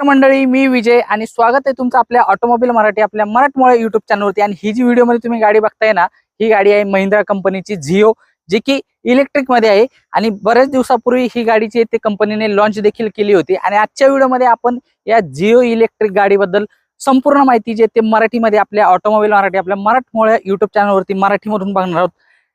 नमस्कार मंडळी मी विजय आणि स्वागत आहे तुमचं आपल्या ऑटोमोबाईल मराठी आपल्या मराठमोळ्या युट्यूब चॅनलवरती आणि ही जी व्हिडिओमध्ये तुम्ही गाडी बघताय ना ही गाडी आहे महिंद्रा कंपनीची झिओ जी की इलेक्ट्रिकमध्ये आहे. आणि बऱ्याच दिवसापूर्वी ही गाडीची ते कंपनीने लॉन्च देखील केली होती. आणि आजच्या व्हिडिओमध्ये आपण या झिओ इलेक्ट्रिक गाडीबद्दल संपूर्ण माहिती जी ते मराठीमध्ये आपल्या ऑटोमोबाईल मराठी आपल्या मराठमोळ्या युट्यूब चॅनलवरती मराठीमधून बघणार आहोत.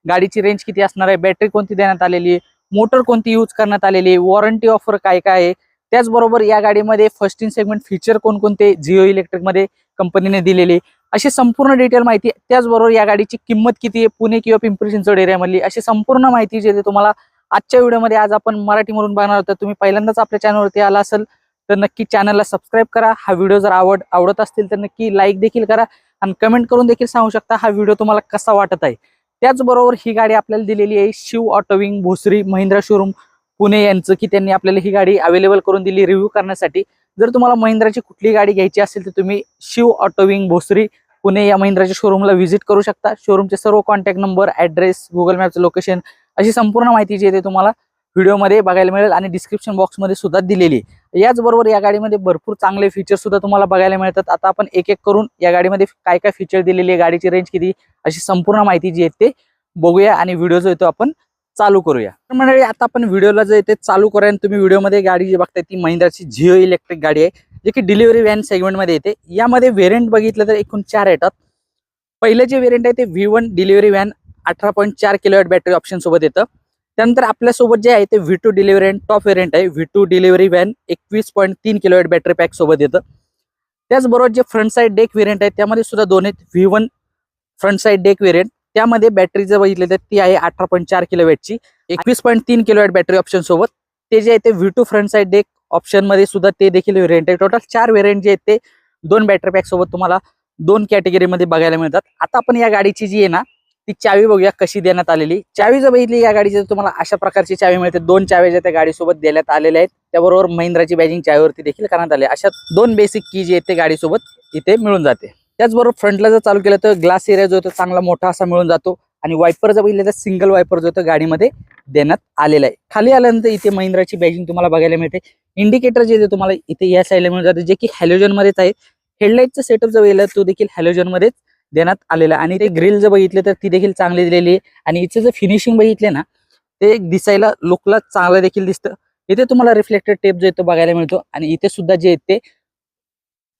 गाडीची रेंज किती असणार आहे? बॅटरी कोणती देण्यात आलेली आहे? मोटर कोणती यूज करण्यात आलेली आहे? वॉरंटी ऑफर काय काय आहे? त्याचबरोबर या गाडीमध्ये फर्स्ट इन सेगमेंट फीचर कोणकोणते? जिओ इलेक्ट्रिकमध्ये कंपनीने दिलेले. अशी संपूर्ण डिटेल माहिती त्याचबरोबर या गाडीची किंमत किती आहे? पुणे किंवा पिंपरी चिंचवड एरियामधली अशी संपूर्ण माहिती जे तुम्हाला आजच्या व्हिडिओमध्ये आज आपण मराठीमधून बघणार होतो तर तुम्ही पहिल्यांदाच आपल्या चॅनलवरती आला असेल तर नक्की चॅनलला सबस्क्राईब करा. हा व्हिडिओ जर आवड आवडत असतील तर नक्की लाईक देखील करा आणि कमेंट करून देखील सांगू शकता हा व्हिडिओ तुम्हाला कसा वाटत आहे. त्याचबरोबर ही गाडी आपल्याला दिलेली आहे शिव ऑटोविंग भोसरी महिंद्रा शोरूम पुणे यांचं की त्यांनी आपल्याला ही गाडी अवेलेबल करून दिली रिव्ह्यू करण्यासाठी. जर तुम्हाला महिंद्राची कुठली गाडी घ्यायची असेल तर तुम्ही शिव ऑटोविंग भोसरी पुणे या महिंद्राच्या शोरूमला व्हिजिट करू शकता. शोरूमचे सर्व कॉन्टॅक्ट नंबर ॲड्रेस गुगल मॅपचं लोकेशन अशी संपूर्ण माहिती जी आहे ते तुम्हाला व्हिडिओमध्ये बघायला मिळेल आणि डिस्क्रिप्शन बॉक्समध्ये सुद्धा दिलेली याचबरोबर या गाडीमध्ये भरपूर चांगले फीचर सुद्धा तुम्हाला बघायला मिळतात. आता आपण एक एक करून या गाडीमध्ये काय काय फीचर दिलेली आहे गाडीची रेंज किती अशी संपूर्ण माहिती जी आहे ते बघूया आणि व्हिडिओ जो येतो आपण चालू करूया. तर मंडळी आता आपण व्हिडिओला जे ते चालू करूया आणि तुम्ही व्हिडिओमध्ये गाडी जी बघताय ती महिंद्राची झिओ इलेक्ट्रिक गाडी आहे जी की डिलिव्हरी व्हॅन सेगमेंटमध्ये येते. यामध्ये व्हेरियंट बघितलं तर एकूण चार येतात. पहिलं जे व्हेरियंट आहे ते व्ही वन डिलिव्हरी व्हॅन अठरा पॉईंट चार किलोवॅट बॅटरी ऑप्शन सोबत येतं. त्यानंतर आपल्यासोबत जे आहे ते V two delivery van top variant आहे. व्ही टू डिलिव्हरी व्हॅन एकवीस पॉईंट तीन किलोवॅट बॅटरी पॅक सोबत येतं. त्याचबरोबर जे फ्रंट साईड डेक व्हेरियंट आहे त्यामध्ये सुद्धा दोन आहेत. V one front side deck variant त्यामध्ये बॅटरी जर बघितली तर ती आहे अठरा पॉईंट चार किलो वॅटची एकवीस पॉईंट तीन किलो वॅट बॅटरी ऑप्शन सोबत ते जे आहे ते V two front side deck ऑप्शनमध्ये सुद्धा ते देखील व्हेरियंट आहे. टोटल चार व्हेरियंट जे आहेत ते दोन बॅटरी पॅक सोबत तुम्हाला दोन कॅटेगरीमध्ये बघायला मिळतात. आता आपण या गाडीची जी आहे ना ती चावी बघूया कशी देण्यात आलेली. चावी जर बघितली या गाडीची तुम्हाला अशा प्रकारची चावी मिळते. दोन चाव्या ज्या त्या गाडीसोबत देण्यात आलेल्या आहेत त्याबरोबर महिंद्राची बॅजिंग चावीवरती देखील करण्यात आले. अशा दोन बेसिक की जी आहेत ते गाडीसोबत इथे मिळून जाते. त्याचबरोबर फ्रंटला जर चालू केलं तर ग्लास एरिया जो होतो चांगला मोठा असा मिळून जातो आणि वायपर जर बघितलं तर सिंगल वायपर जो होतो गाडीमध्ये देण्यात आलेला आहे. खाली आल्यानंतर इथे महिंद्राची बॅजिंग तुम्हाला बघायला मिळते. इंडिकेटर जे तुम्हाला इथे या साईडला मिळून जाते जे की हॅलोजन मध्येच आहे. हेडलाईटचं सेटअप जर बघितलं तो देखील हॅलोजन मध्येच देण्यात आलेला आहे. आणि ते ग्रिल जर बघितले तर ती देखील चांगली दिलेली आहे. आणि इथे जर फिनिशिंग बघितले ना ते एक दिसायला लोकला चांगलं देखील दिसतं. इथे तुम्हाला रिफ्लेक्टेड टेप जो येतो बघायला मिळतो. आणि इथे सुद्धा जे आहे ते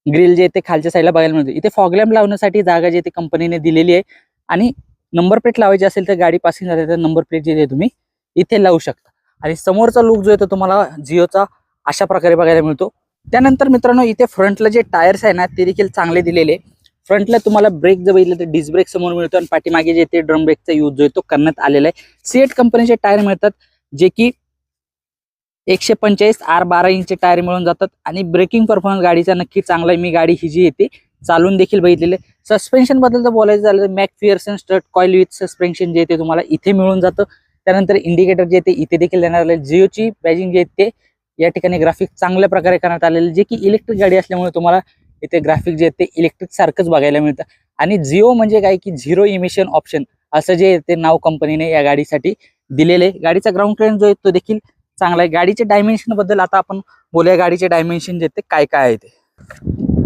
ग्रिल जे आहे ते खालच्या साईडला बघायला मिळतो. इथे फॉगलॅम्प लावण्यासाठी जागा जे ते कंपनीने दिलेली आहे. आणि नंबर प्लेट लावायची असेल तर गाडी पासिंग झाली तर नंबर प्लेट जे तुम्ही इथे लावू शकता. आणि समोरचा लुक जो आहे तो तुम्हाला जिओचा अशा प्रकारे बघायला मिळतो. त्यानंतर मित्रांनो इथे फ्रंटला जे टायर्स आहे ना ते देखील चांगले दिलेले फ्रंटला तुम्हाला ब्रेक जर बघितलं तर डिस्क ब्रेक समोर मिळतो आणि पाठीमागे जे ते ड्रम ब्रेकचा यूज जो आहे तो करण्यात आलेला आहे. सीएट कंपनीचे टायर मिळतात जे की एकशे पंचेचाळीस आर बारा इंचचे टायर मिळून जातात आणि ब्रेकिंग परफॉर्मन्स गाडीचा नक्की चांगला आहे. मी गाडी ही जी येते चालून देखील बघितलेले सस्पेन्शनबद्दल जर बोलायचं झालं तर MacPherson strut coil with suspension जे ते तुम्हाला इथे मिळून जातं. त्यानंतर इंडिकेटर जे ते इथे देखील देण्यात आले जिओची बॅजिंग जे ते या ठिकाणी ग्राफिक चांगल्या प्रकारे करण्यात आलेले जे की इलेक्ट्रिक गाडी असल्यामुळे तुम्हाला इथे ग्राफिक जे ते इलेक्ट्रिक सारखंच बघायला मिळतं. आणि जिओ म्हणजे काय की झिरो इमिशन ऑप्शन असं जे ते नाव कंपनीने या गाडीसाठी दिलेले आहे. गाडीचा ग्राउंड क्लिअरन्स जो आहे तो देखील चांगला आहे. गाडीच्या डायमेन्शनबद्दल आता आपण बोलूया. गाडीचे डायमेन्शन जे ते काय काय आहे ते.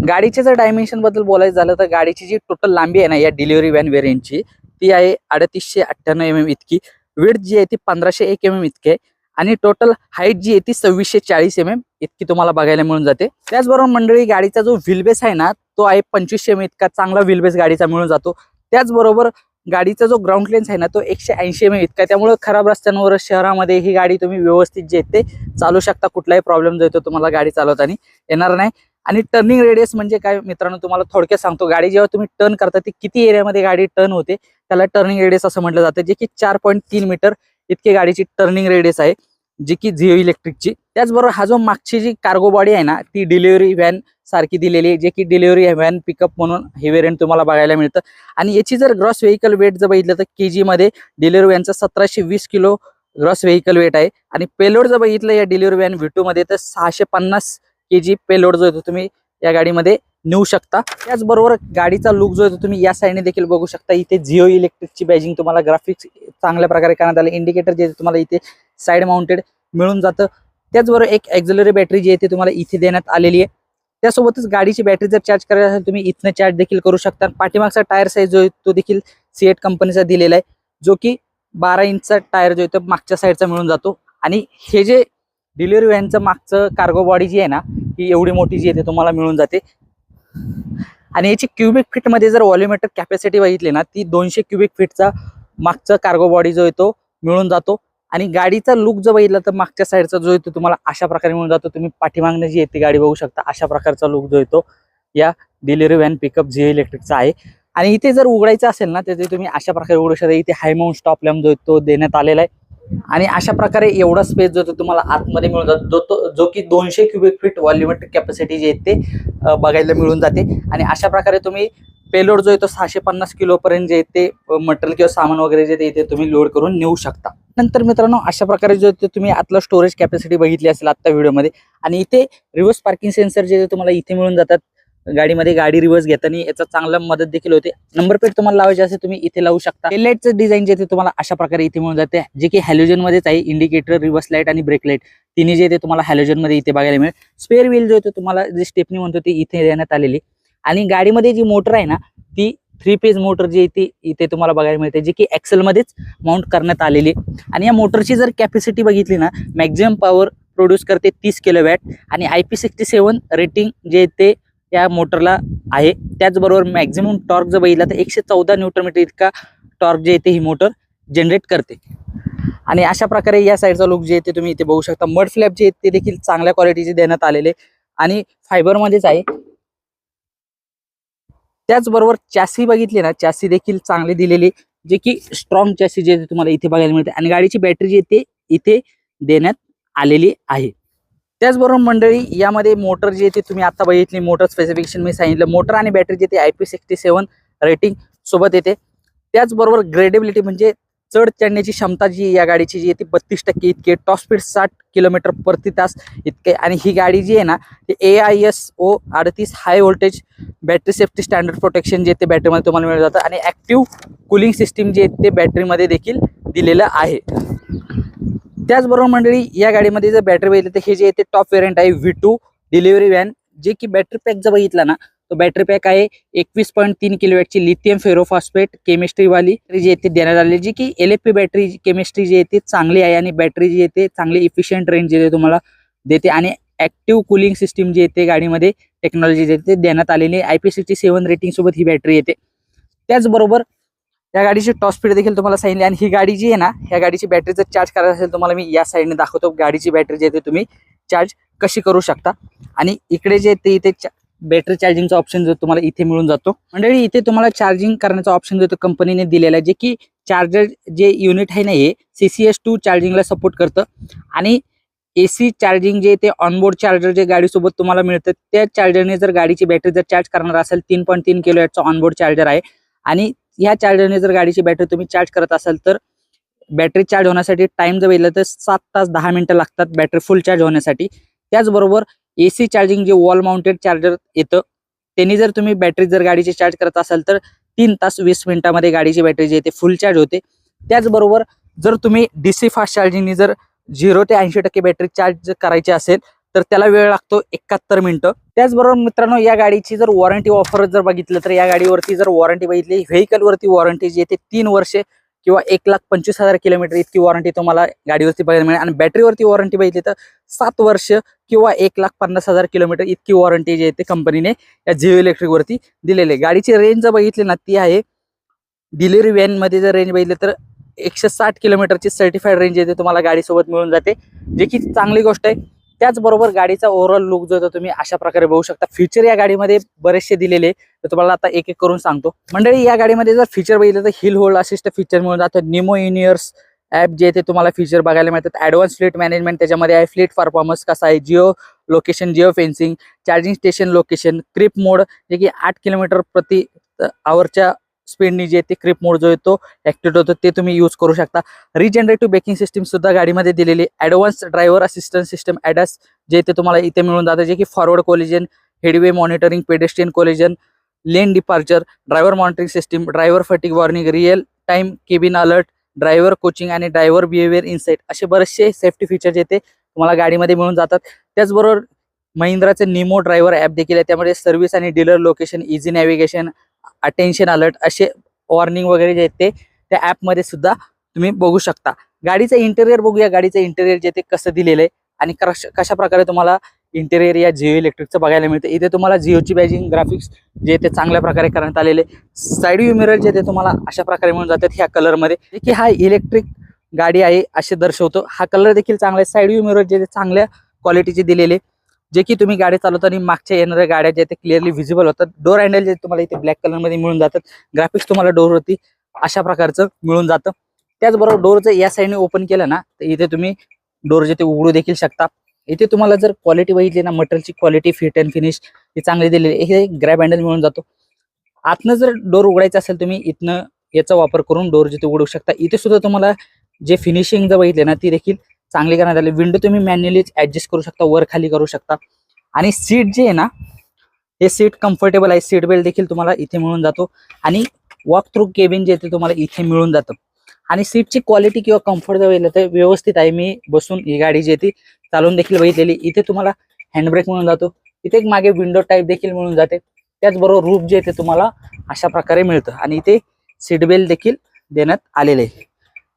गाडीचे जर डायमेन्शनबद्दल बोलायचं झालं तर गाडीची जी टोटल लांबी आहे ना या डिलिव्हरी व्हॅन वेरियंटची ती आहे अडतीसशे अठ्ठ्याण्णव एम एम इतकी. वेट जी आहे ती पंधराशे एक एम एम इतकी आहे. आणि टोटल हाईट जी आहे ती सव्वीसशे चाळीस एम एम इतकी तुम्हाला बघायला मिळून जाते. त्याचबरोबर मंडळी गाडीचा जो व्हीलबेस आहे ना तो आहे पंचवीसशे एम इतका. चांगला व्हीलबेस गाडीचा मिळून जातो. त्याचबरोबर गाडीचा जो ग्राउंड क्लिअन्स आहे ना तो एकशे ऐंशी एम एम इतका त्यामुळे खराब रस्त्यांवर शहरामध्ये ही गाडी तुम्ही व्यवस्थित जे ते चालू शकता. कुठलाही प्रॉब्लेम जो येतो तुम्हाला गाडी चालवताना येणार नाही. आणि टर्निंग रेडियस म्हणजे काय? मित्रांनो तुम्हाला थोडक्यात सांगतो. गाडी जेव्हा तुम्ही टर्न करता ती किती एरियामध्ये गाडी टर्न होते त्याला टर्निंग रेडियस असं म्हटलं जातं जे की चार पॉईंट तीन मीटर इतकी गाडीची टर्निंग रेडियस आहे जी की झिओ इलेक्ट्रिकची त्याचबरोबर हा जो मागची जी कार्गो बॉडी आहे ना ती डिलिव्हरी व्हॅन सारखी दिलेली आहे जे की डिलिव्हरी व्हॅन पिकअप म्हणून हे वेरियंट तुम्हाला बघायला मिळतं. आणि याची जर ग्रॉस व्हेकल वेट जर बघितलं तर के जीमध्ये डिलिव्हरी व्हॅनचं सतराशे वीस किलो ग्रॉस व्हेकल वेट आहे. आणि पेलोड जर बघितलं या डिलिव्हरी व्हॅन व्हिटूमध्ये तर सहाशे पन्नास के जी पेलोड जो येतो तुम्ही या गाडीमध्ये नेऊ शकता. त्याचबरोबर गाडीचा लुक जो आहे तो तुम्ही या साईडने देखील बघू शकता. इथे जिओ इलेक्ट्रिकची बॅजिंग तुम्हाला ग्राफिक्स चांगल्या प्रकारे करण्यात आले. इंडिकेटर जे तुम्हाला इथे साईड माउंटेड मिळून जातं. त्याचबरोबर एक एक्झलरी बॅटरी जी आहे ती तुम्हाला इथे देण्यात आलेली आहे. त्यासोबतच गाडीची बॅटरी जर चार्ज करायला असेल तुम्ही इथनं चार्ज देखील करू शकता. पाठीमागचा टायर साईज जो आहे तो देखील सीएट कंपनीचा दिलेला आहे. जो की बारा इंचचा टायर जो आहे तो मागच्या साईडचा मिळून जातो. आणि हे जे डिलिव्हरी व्हॅनचं मागचं कार्गो बॉडी जी आहे ना ही एवढी मोठी जी आहे ती तुम्हाला मिळून जाते. आणि याची क्युबिक फीटमध्ये जर व्हॉल्युमेटर कॅपॅसिटी बघितली ना ती दोनशे क्युबिक फीटचा मागचा कार्गो बॉडी जो आहे तो मिळून जातो. आणि गाडीचा लुक जर बघितला तर मागच्या साईडचा जो आहे तो तुम्हाला अशा प्रकारे मिळून जातो. तुम्ही पाठीमागनं जी येते गाडी बघू शकता अशा प्रकारचा लुक जो आहे तो या डिलिव्हरी व्हॅन पिकअप जी इलेक्ट्रिकचा आहे. आणि इथे जर उघडायचं असेल ना तर तुम्ही अशा प्रकारे उघडू शकता. इथे हायमाऊंट स्टॉप लॅम्प जो आहे तो देण्यात आलेला आहे. आणि अशा प्रकारे एवढा स्पेस जो तो तुम्हाला आतमध्ये मिळून जातो जो तो जो की दोनशे क्युबिक फीट व्हॉल्युमेट्रिक कॅपॅसिटी जी आहे ते बघायला मिळून जाते. आणि अशा प्रकारे तुम्ही पेलोड जो आहे तो सहाशे पन्नास किलोपर्यंत जे ते मटेरियल किंवा सामान वगैरे जे ते इथे तुम्ही लोड करून नेऊ शकता. नंतर मित्रांनो अशा प्रकारे जो ते तुम्ही आतलं स्टोरेज कॅपॅसिटी बघितली असेल आत्ता व्हिडिओमध्ये आणि इथे रिव्हर्स पार्किंग सेन्सर जे तुम्हाला इथे मिळून जातात. गाडीमध्ये गाडी रिव्हर्स घेताना याचा चांगला मदत देखील होते. नंबर प्लेट तुम्हाला लावायची असेल तुम्ही इथे लावू शकता. हेडलाईटचं डिझाईन जे ते तुम्हाला अशा प्रकारे इथे मिळून जाते. जे की हॅलोजन मध्येच आहे इंडिकेटर रिव्हर्स लाइट आणि ब्रेक लाइट तिन्ही जे ते तुम्हाला हॅलोजनमध्ये इथे बघायला मिळेल. स्पेअर व्हील जो आहे तुम्हाला जे स्टेपनी म्हणतो ती इथे देण्यात आलेली. आणि गाडीमध्ये जी मोटर आहे ना ती थ्री पेज मोटर जी आहे ती इथे तुम्हाला बघायला मिळते जी की एक्सेलमध्येच माउंट करण्यात आलेली. आणि या मोटरची जर कॅपॅसिटी बघितली ना मॅक्झिमम पॉवर प्रोड्यूस करते तीस किलो वॅट आणि I P sixty seven rating जे आहे ते या मोटरला आहे. त्याचबरोबर मॅक्झिमम टॉर्क जर बघितला तर एकशे चौदा न्यूटन मीटर इतका टॉर्क जे येते ही मोटर जनरेट करते. आणि अशा प्रकारे या साईडचा लुक जे येते तुम्ही इथे बघू शकता. मड फ्लॅप जे आहेत ते देखील चांगल्या क्वालिटीचे देण्यात आलेले. आणि फायबरमध्येच आहे. त्याचबरोबर चॅसी बघितली ना चॅसी देखील चांगली दिलेली जे की स्ट्रॉंग चॅसी जे तुम्हाला इथे बघायला मिळते. आणि गाडीची बॅटरी जी आहे ते इथे देण्यात आलेली आहे. त्याचबरोबर मंडळी यामध्ये मोटर जी येते तुम्ही आता बघितली मोटर स्पेसिफिकेशन मी सांगितलं. मोटर आणि बॅटरी जी येते I P sixty seven rating सोबत येते. त्याचबरोबर ग्रेडेबिलिटी म्हणजे चढ चढण्याची क्षमता जी या गाडीची जी आहे ती बत्तीस टक्के इतकी टॉप स्पीड साठ किलोमीटर प्रति तास इतके. आणि ही गाडी जी आहे ना ती ए आय एस ओ अडतीस high voltage battery safety standard protection जे ते बॅटरीमध्ये तुम्हाला मिळत जातं. आणि ॲक्टिव्ह कूलिंग सिस्टीम जे आहे ते बॅटरीमध्ये देखील दिलेलं आहे. त्याचबरोबर मंडळी या गाडीमध्ये जर बॅटरी बघितली तर हे जे येते टॉप वेरियंट आहे व्ही टू डिलिव्हरी व्हॅन जे की बॅटरी पॅक जर बघितला ना तो बॅटरी पॅक आहे एकवीस पॉईंट तीन किलोवॅटची लिथियम फेरोफॉस्फेट केमिस्ट्रीवाली जी येते देण्यात आली जी की L F P battery chemistry जी येते चांगली आहे आणि बॅटरी जी येते चांगली इफिशियंट रेंज जे तुम्हाला देते आणि ऍक्टिव्ह कुलिंग सिस्टीम जी येते गाडीमध्ये टेक्नॉलॉजी जे येते देण्यात आलेली आहे. आय पी सिक्स्टी सेवन रेटिंगसोबत ही बॅटरी येते. त्याचबरोबर या गाडीची टॉप स्पीड देखील तुम्हाला सांगितली. आणि ही गाडी जी आहे ना या गाडीची बॅटरी जर चार्ज करायचं असेल तुम्हाला मी या साईडने दाखवतो. गाडीची बॅटरी जी आहे ते तुम्ही चार्ज कशी करू शकता. आणि इकडे जे ते इथे बॅटरी चार्जिंगचा ऑप्शन जो तुम्हाला इथे मिळून जातो. मंडळी इथे तुम्हाला चार्जिंग करण्याचा ऑप्शन जो तो कंपनीने दिलेला आहे जे की चार्जर जे युनिट आहे ना हे सी सी एस टू चार्जिंगला सपोर्ट करतं. आणि ए सी चार्जिंग जे ते ऑनबोर्ड चार्जर जे गाडीसोबत तुम्हाला मिळतं त्या चार्जरने जर गाडीची बॅटरी जर चार्ज करणार असेल तीन पॉईंट तीन किलो ऑनबोर्ड चार्जर आहे. आणि ह्या चार्जरने जर गाडीची बॅटरी तुम्ही चार्ज करत असाल तर बॅटरी चार्ज होण्यासाठी टाइम जर बघितलं तर सात तास दहा मिनिटं लागतात बॅटरी फुल चार्ज होण्यासाठी. त्याचबरोबर ए सी चार्जिंग जे वॉल माउंटेड चार्जर येतं त्यांनी जर तुम्ही बॅटरी जर गाडीची चार्ज करत असाल तर तीन तास वीस मिनिटामध्ये गाडीची बॅटरी जी येते फुल चार्ज होते. त्याचबरोबर जर तुम्ही डी सी फास्ट चार्जिंगनी जर झिरो ते ऐंशी टक्के बॅटरी चार्ज करायची असेल तर त्याला वेळ लागतो एकाहत्तर मिनिटं. त्याचबरोबर मित्रांनो या गाडीची जर वॉरंटी ऑफर जर बघितलं तर या गाडीवरती जर वॉरंटी बघितली व्हेकलवरती वॉरंटी जी येते तीन वर्षे किंवा एक लाख पंचवीस हजार किलोमीटर इतकी वॉरंटी तुम्हाला गाडीवरती बघायला मिळेल. आणि बॅटरीवरती वॉरंटी बघितली तर सात वर्ष किंवा एक लाख पन्नास हजार किलोमीटर इतकी वॉरंटी जी आहे ते कंपनीने या जिओ इलेक्ट्रिकवरती दिलेली आहे. गाडीची रेंज जर बघितली ना ती आहे डिलिव्हरी व्हॅनमध्ये जर रेंज बघितली तर एकशे साठ किलोमीटरची सर्टिफाईड रेंज येते तुम्हाला गाडीसोबत मिळून जाते. जे की चांगली गोष्ट आहे त्याचबरोबर गाडीचा ओव्हरऑल लुक जो तुम्ही अशा प्रकारे बघू शकता. फीचर या गाडीमध्ये बरेचसे दिलेले तर तुम्हाला आता एक एक करून सांगतो. मंडळी या गाडीमध्ये जर फीचर बघितलं तर हिल होल्ड असिस्ट फीचर मिळून जातं. निमो युनियर्स ॲप जे ते तुम्हाला फीचर बघायला मिळतात. ॲडव्हान्स फ्लीट मॅनेजमेंट त्याच्यामध्ये आहे. फ्लीट परफॉर्मन्स कसा आहे? Geo location geo fencing charging station location creep mode जे की आठ किलोमीटर प्रति आवरच्या स्पीडनी जे ते क्रिप मोड जो येतो तो होतो ते तुम्ही यूज करू शकता. रिजनरेटिव्ह बेकिंग सिस्टीम सुद्धा गाडीमध्ये दिलेली advance driver assistance system ADAS जे ते तुम्हाला इथे मिळून जातं जे की forward collision headway monitoring pedestrian collision lane departure driver monitoring system driver fatigue warning real time cabin alert driver coaching आणि ड्रायव्हर बिहेवियर इन्साईट असे बरेचसे सेफ्टी फीचर जे ते तुम्हाला गाडीमध्ये मिळून जातात. त्याचबरोबर महिंद्राचे निमो ड्रायव्हर ॲप देखील आहे. त्यामध्ये सर्व्हिस आणि dealer location easy navigation attention alert असे वॉर्निंग वगैरे जे आहेत ते त्या ॲपमध्ये सुद्धा तुम्ही बघू शकता. गाडीचं इंटेरियर बघूया. गाडीचं इंटेरियर जे ते कसं दिलेलं आहे आणि कश कशा प्रकारे तुम्हाला इंटेरियर या जिओ इलेक्ट्रिकचं बघायला मिळतं. इथे तुम्हाला जिओची बॅजिंग ग्राफिक्स जे ते चांगल्या प्रकारे करण्यात आलेले साईड व्ह्यू मिरर जे ते तुम्हाला अशा प्रकारे मिळून जातात ह्या कलरमध्ये की हा इलेक्ट्रिक गाडी आहे असे दर्शवतो. हा कलर देखील चांगला आहे. साईड व्ह्यू मिरर जे ते चांगल्या क्वालिटीचे दिलेले जे की तुम्ही गाडी चालवताना मागच्या येणाऱ्या गाड्या ज्या ते क्लिअरली व्हिजिबल होतात. डोर हँडल जे तुम्हाला इथे ब्लॅक कलरमध्ये मिळून जातात. ग्राफिक्स तुम्हाला डोरवरती अशा प्रकारचं मिळून जातं. त्याचबरोबर डोरचं या साईडने ओपन केलं ना तर इथे तुम्ही डोर जे ते उघडू देखील शकता. इथे तुम्हाला जर क्वालिटी बघितली ना मटेरियलची क्वालिटी फिट अँड फिनिश ही चांगली दिलेली हे ग्रॅब हँडल मिळून जातो. आतनं जर डोर उघडायचा असेल तुम्ही इथनं याचा वापर करून डोर जिथे उघडू शकता. इथे सुद्धा तुम्हाला जे फिनिशिंग जर बघितले ना ती देखील चांगली करण्यात आली. विंडो तुम्ही मॅन्युअलीच ऍडजस्ट करू शकता वर खाली करू शकता. आणि सीट जे आहे ना हे सीट कम्फर्टेबल आहे. सीट बेल्ट देखील तुम्हाला इथे मिळून जातो. आणि वॉक थ्रू केबिन जे ते तुम्हाला इथे मिळून जातं. आणि सीटची क्वालिटी किंवा कम्फर्ट तर व्यवस्थित आहे. मी बसून ही गाडी जी आहे ती चालवून देखील बघितलेली. इथे तुम्हाला हँडब्रेक मिळून जातो. इथे एक मागे विंडो टाईप देखील मिळून जाते. त्याचबरोबर रूफ जे आहे ते तुम्हाला अशा प्रकारे मिळतं. आणि इथे सीट बेल्ट देखील देण्यात आलेले आहे.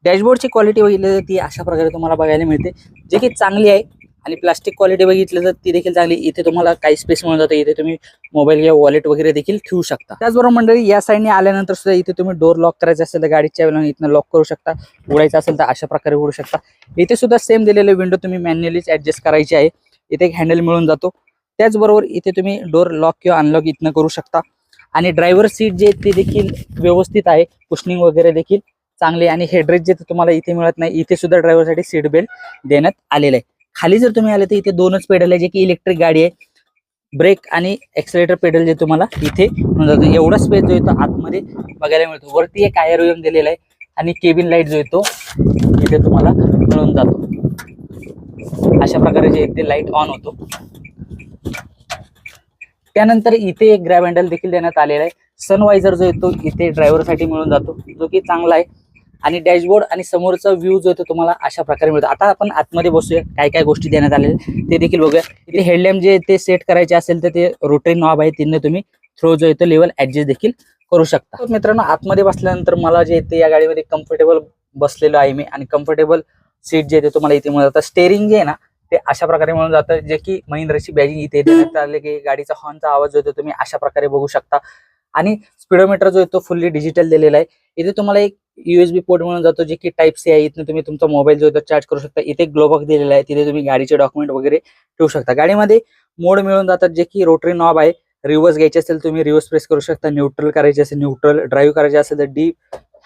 डॅशबोर्डची क्वालिटी बघितली तर ती अशा प्रकारे तुम्हाला बघायला मिळते. जे की चांगली आहे आणि प्लास्टिक क्वालिटी बघितली तर ती देखील चांगली. इथे तुम्हाला काही स्पेस मिळून जातं. इथे तुम्ही मोबाईल किंवा वॉलेट वगैरे देखील ठेवू शकता. त्याचबरोबर मंडळी या साईडने आल्यानंतर सुद्धा इथे तुम्ही डोर लॉक करायचं असेल तर गाडीच्या वेळेला इथनं लॉक करू शकता. उडायचं असेल तर अशा प्रकारे उडू शकता. इथे सुद्धा सेम दिलेले विंडो तुम्ही मॅन्युअलीच ऍडजस्ट करायची आहे. इथे एक हँडल मिळून जातो. त्याचबरोबर इथे तुम्ही डोर लॉक किंवा अनलॉक इथनं करू शकता. आणि ड्रायव्हर सीट जे ते देखील व्यवस्थित आहे. कुशनिंग वगैरे देखील. चांगले आणि हेड्रेस जे तुम्हाला इथे मिळत नाही इथे सुद्धा ड्रायव्हरसाठी सीट बेल्ट देण्यात आलेलं आहे. खाली जर तुम्ही आले तर इथे दोनच पेडल आहे जे की इलेक्ट्रिक गाडी आहे. ब्रेक आणि एक्सलेटर पेडल जे तुम्हाला इथे मिळून एवढा स्पेस जो येतो आतमध्ये बघायला मिळतो. वरती एक आयर दिलेला आहे आणि केबिन लाइट जो येतो इथे तुम्हाला मिळून जातो. अशा प्रकारे जे इथे लाइट ऑन होतो. त्यानंतर इथे एक ग्रॅब हँडल देखील देण्यात आलेला आहे. सनवायझर जो येतो इथे ड्रायव्हरसाठी मिळून जातो. जो की चांगला आहे. आणि डॅशबोर्ड आणि समोरचा व्ह्यू जो येतो तुम्हाला अशा प्रकारे मिळतो. आता आपण आतमध्ये बसूया. काय काय गोष्टी देण्यात आलेल्या ते देखील बघूया. इथे हेडलॅम्प जे ते सेट करायचे असेल तर ते रोटरी नॉब आहे तिने तुम्ही थ्रो जो येतो लेवल ऍडजस्ट देखील करू शकता. तर मित्रांनो आतमध्ये बसल्यानंतर मला जे येते या गाडीमध्ये कम्फर्टेबल बसलेलो आहे मी. आणि कम्फर्टेबल सीट जे येते तुम्हाला इथे मिळून जातं स्टेअरिंग जे आहे ना ते अशा प्रकारे मिळून जातं जे की महिंद्राची बॅजिंग इथे देण्यात आले की गाडीचा हॉर्नचा आवाज जो येतो तुम्ही अशा प्रकारे बघू शकता. आणि स्पीडोमीटर जो येतो फुल्ली डिजिटल दिलेला आहे. इथे तुम्हाला एक युएसबी पोर्ट मिळून जातो जे की टाईप सी आहे इथनं तुम्ही तुमचा मोबाईल जो चार्ज करू शकता. इथे ग्लोबॉक्स दिलेला आहे. तिथे तुम्ही गाडीचे डॉक्युमेंट वगैरे ठेवू शकता. गाडीमध्ये मोड मिळून जातात जे की रोटरी नॉब आहे. रिव्हर्स घ्यायचे असेल तुम्ही रिव्हर्स प्रेस करू शकता. न्यूट्रल करायचे असेल न्यूट्रल ड्राईव्ह करायचे असेल तर डी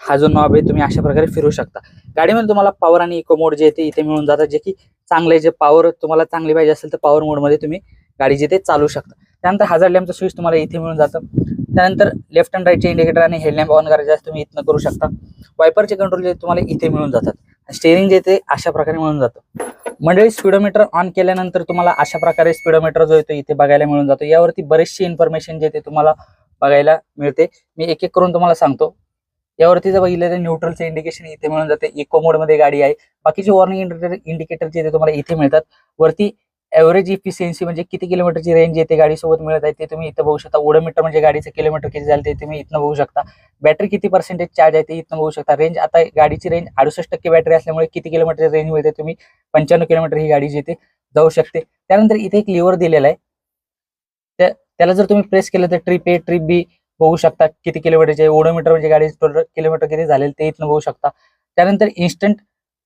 हा जो नॉब आहे तुम्ही अशा प्रकारे फिरू शकता. गाडीमध्ये तुम्हाला पॉवर आणि इको मोड जे आहे ते इथे मिळून जातात जे की चांगले जे पॉवर तुम्हाला चांगली पाहिजे असेल तर पॉवर मोडमध्ये तुम्ही गाडी जिथे चालू शकता. त्यानंतर हजार लॅम्पचं स्विच तुम्हाला इथे मिळून जातं. त्यानंतर लेफ्ट अँड राईटचे इंडिकेटर आणि हेडलॅम्प ऑन करायचे असं तुम्ही इथनं करू शकता. वायपरचे कंट्रोल जे तुम्हाला इथे मिळून जातात. स्टेअरिंग जे ते अशा प्रकारे मिळून जातं. मंडळी स्पीडोमीटर ऑन केल्यानंतर तुम्हाला अशा प्रकारे स्पीडोमीटर जो येतो इथे बघायला मिळून जातो. यावरती बरेचशी इन्फॉर्मेशन जे ते तुम्हाला बघायला मिळते. मी एक एक करून तुम्हाला सांगतो. यावरती जर बघितलं तर न्यूट्रलचे इंडिकेशन इथे मिळून जाते. इको मोडमध्ये गाडी आहे. बाकीचे वॉर्निंग इंडिकेटर इंडिकेटर जे तुम्हाला इथे मिळतात. वरती ॲव्हरेज इफिशियन्सी म्हणजे किती किलोमीटरची रेंज येते गाडीसोबत मिळत आहे ते तुम्ही इथं बघू शकता. ओडोमीटर म्हणजे गाडीचं किलोमीटर किती झालं ते तुम्ही इथनं बघू शकता. बॅटरी किती पर्सेंटेज चार्ज आहे ते इथनं बघू शकता. रेंज आता गाडीची रेंज अडुसष्ट टक्के बॅटरी असल्यामुळे किती किलोमीटर रेंज मिळते तुम्ही? पंच्याण्णव किलोमीटर ही गाडी जी ते जाऊ शकते. त्यानंतर इथे एक लिव्हर दिलेला आहे. त्या त्याला जर तुम्ही प्रेस केलं तर ट्रिप ए ट्रिप बी बघू शकता किती किलोमीटरचे ओडोमीटर म्हणजे गाडी किलोमीटर किती झालेलं ते इथनं बघू शकता. त्यानंतर इन्स्टंट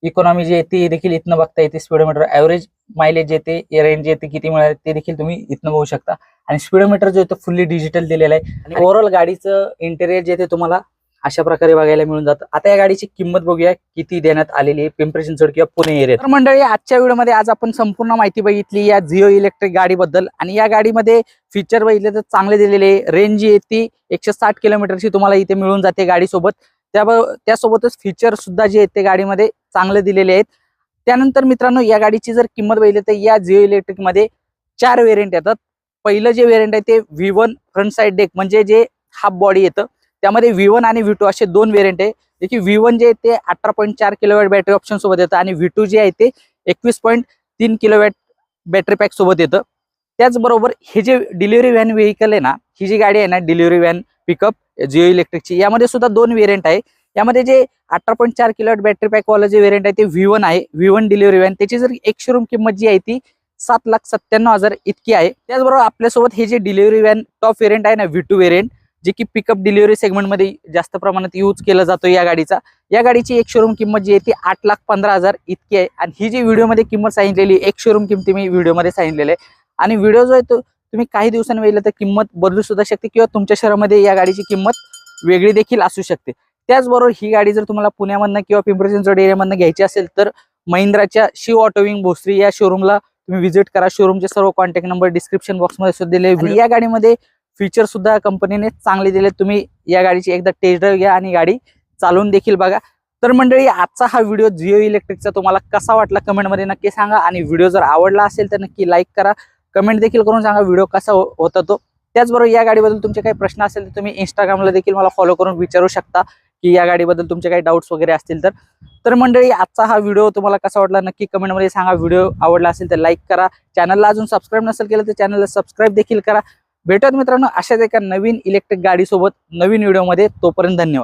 इकॉनॉमी जी येते देखील इथनं बघता येते स्पीडोमीटर ॲव्हरेज मायलेज येते रेंज येते किती मिळाले ते देखील तुम्ही इथनं बघू शकता. आणि स्पीडोमीटर जो येतो फुल्ली डिजिटल दिलेला आहे. आणि ओव्हरऑल गाडीचं इंटेरियर जे ते तुम्हाला अशा प्रकारे बघायला मिळून जातं. आता या गाडीची किंमत बघूया किती देण्यात आलेली आहे पिंपरी चिंचवड किंवा पुणे एरियात तर मंडळी आजच्या व्हिडिओमध्ये आज आपण संपूर्ण माहिती बघितली या झिओ इलेक्ट्रिक गाडीबद्दल. आणि या गाडीमध्ये फीचर बघितले तर चांगले दिलेले रेंज जी आहे ती एकशे साठ किलोमीटरची तुम्हाला इथे मिळून जाते गाडीसोबत. त्या त्यासोबतच फीचर सुद्धा जे आहेत ते गाडीमध्ये चांगले दिलेले आहेत. त्यानंतर मित्रांनो या गाडीची जर किंमत बघितली तर या जिओ इलेक्ट्रिकमध्ये चार वेरियंट येतात. पहिलं जे वेरियंट आहे ते V one front side deck म्हणजे जे हाफ बॉडी येतं त्यामध्ये व्ही वन आणि व्ही टू असे दोन वेरियंट आहे. जे की व्ही वन जे आहे ते अठरा पॉईंट चार किलोवॅट बॅटरी ऑप्शन सोबत येतं आणि व्ही टू जे आहे ते एकवीस पॉईंट तीन किलोवॅट बॅटरी पॅक सोबत येतं. त्याचबरोबर हे जे डिलिव्हरी व्हॅन व्हेकल आहे ना ही जी गाडी आहे ना डिलिव्हरी व्हॅन पिकअप जिओ इलेक्ट्रिकची. यामध्ये सुद्धा दोन व्हेरियंट आहे. यामध्ये जे अठरा पॉईंट चार किलोट बॅटरी पॅक वाला जे व्हेरियंट आहे ते व्ही वन आहे. व्ही वन डिलिव्हरी व्हॅन त्याची जर एक शोरूम किंमत जी आहे ती सात लाख सत्त्याण्णव हजार इतकी आहे. त्याचबरोबर आपल्यासोबत हे जे डिलिव्हरी व्हॅन टॉप व्हेरियंट आहे ना व्ही टू व्हेरियंट जे की पिकअप डिलिव्हरी सेगमेंटमध्ये जास्त प्रमाणात यूज केला जातो या गाडीचा. या गाडीची एक शोरूम किंमत जी आहे ती आठ लाख पंधरा हजार इतकी आहे. आणि ही जी व्हिडिओमध्ये किंमत सांगितलेली एक शोरूम किमती मी व्हिडिओमध्ये सांगितलेली आहे. आणि व्हिडिओ जो आहे तो तुम्ही काही दिवसांनी वेळेला तर किंमत बदलू सुद्धा शकते किंवा तुमच्या शहरामध्ये या गाडीची किंमत वेगळी देखील असू शकते. त्याचबरोबर ही गाडी जर तुम्हाला पुण्यामधनं किंवा पिंपरी चिंचवड एरियामधनं घ्यायची असेल तर महिंद्राच्या शिव ऑटोविंग भोसरी या शोरूमला तुम्ही व्हिजिट करा. शोरूमचे सर्व कॉन्टॅक्ट नंबर डिस्क्रिप्शन बॉक्समध्ये सुद्धा दिले या गाडीमध्ये फीचर सुद्धा कंपनीने चांगले दिले तुम्ही या गाडीची एकदा टेस्ट ड्राईव्ह घ्या आणि गाडी चालवून देखील बघा. तर मंडळी आजचा हा व्हिडिओ जिओ इलेक्ट्रिकचा तुम्हाला कसा वाटला कमेंटमध्ये नक्की सांगा. आणि व्हिडिओ जर आवडला असेल तर नक्की लाईक करा. कमेंट देखील करून सांगा व्हिडिओ कसा हो- होता तो. त्याचबरोबर या गाडीबद्दल तुमचे काही प्रश्न असेल तर तुम्ही इंस्टाग्रामला देखील मला फॉलो करून विचारू शकता की या गाडीबद्दल तुमचे काही डाऊट्स वगैरे असतील तर. तर मंडळी आजचा हा व्हिडिओ तुम्हाला कसा वाटला नक्की कमेंटमध्ये सांगा. व्हिडिओ आवडला असेल तर लाईक करा. चॅनलला अजून सबस्क्राईब नसेल केलं तर चॅनलला सबस्क्राईब देखील करा. भेटत मित्रांनो अशाच एका नवीन इलेक्ट्रिक गाडीसोबत नवीन व्हिडिओमध्ये तोपर्यंत धन्यवाद.